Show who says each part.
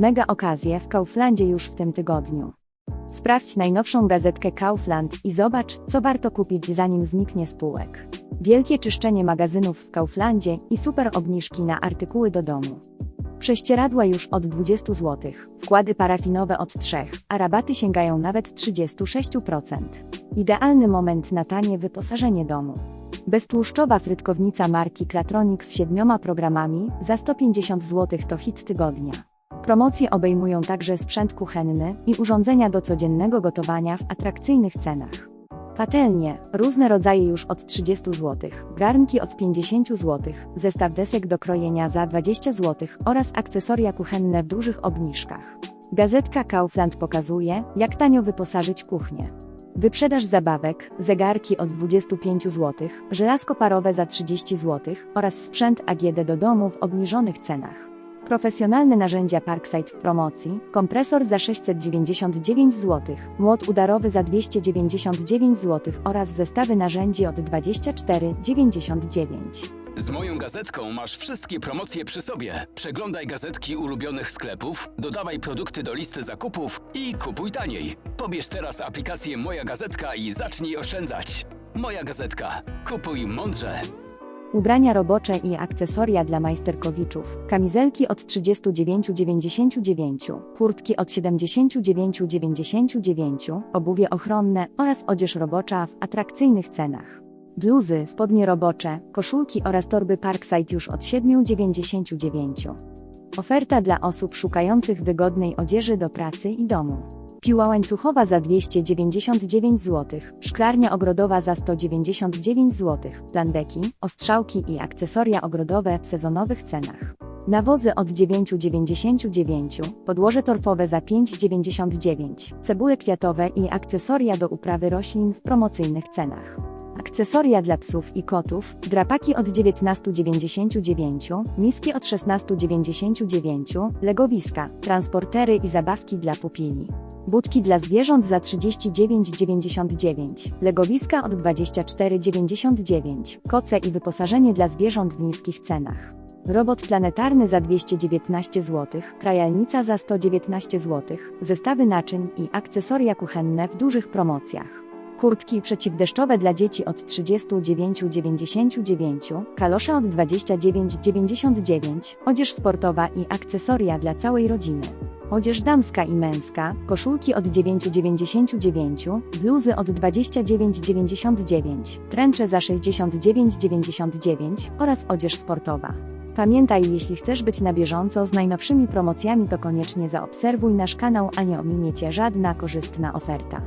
Speaker 1: Mega okazje w Kauflandzie już w tym tygodniu. Sprawdź najnowszą gazetkę Kaufland i zobacz, co warto kupić zanim zniknie z półek. Wielkie czyszczenie magazynów w Kauflandzie i super obniżki na artykuły do domu. Prześcieradła już od 20 zł, wkłady parafinowe od 3, a rabaty sięgają nawet 36%. Idealny moment na tanie wyposażenie domu. Beztłuszczowa frytkownica marki Klatronik z siedmioma programami za 150 zł to hit tygodnia. Promocje obejmują także sprzęt kuchenny i urządzenia do codziennego gotowania w atrakcyjnych cenach. Patelnie, różne rodzaje już od 30 zł, garnki od 50 zł, zestaw desek do krojenia za 20 zł oraz akcesoria kuchenne w dużych obniżkach. Gazetka Kaufland pokazuje, jak tanio wyposażyć kuchnię. Wyprzedaż zabawek, zegarki od 25 zł, żelazko parowe za 30 zł oraz sprzęt AGD do domu w obniżonych cenach. Profesjonalne narzędzia Parkside w promocji, kompresor za 699 zł, młot udarowy za 299 zł oraz zestawy narzędzi od 24,99.
Speaker 2: Z moją gazetką masz wszystkie promocje przy sobie. Przeglądaj gazetki ulubionych sklepów, dodawaj produkty do listy zakupów i kupuj taniej. Pobierz teraz aplikację Moja Gazetka i zacznij oszczędzać. Moja Gazetka. Kupuj mądrze.
Speaker 1: Ubrania robocze i akcesoria dla majsterkowiczów, kamizelki od 39,99, kurtki od 79,99, obuwie ochronne oraz odzież robocza w atrakcyjnych cenach. Bluzy, spodnie robocze, koszulki oraz torby Parkside już od 7,99. Oferta dla osób szukających wygodnej odzieży do pracy i domu. Piła łańcuchowa za 299 zł, szklarnia ogrodowa za 199 zł, plandeki, ostrzałki i akcesoria ogrodowe w sezonowych cenach. Nawozy od 9,99, podłoże torfowe za 5,99, cebule kwiatowe i akcesoria do uprawy roślin w promocyjnych cenach. Akcesoria dla psów i kotów, drapaki od 19,99, miski od 16,99, legowiska, transportery i zabawki dla pupili. Budki dla zwierząt za 39,99, legowiska od 24,99, koce i wyposażenie dla zwierząt w niskich cenach. Robot planetarny za 219 zł, krajalnica za 119 zł, zestawy naczyń i akcesoria kuchenne w dużych promocjach. Kurtki przeciwdeszczowe dla dzieci od 39,99, kalosze od 29,99, odzież sportowa i akcesoria dla całej rodziny. Odzież damska i męska, koszulki od 9,99, bluzy od 29,99, tręcze za 69,99 oraz odzież sportowa. Pamiętaj, jeśli chcesz być na bieżąco z najnowszymi promocjami, to koniecznie zaobserwuj nasz kanał, a nie ominie Cię żadna korzystna oferta.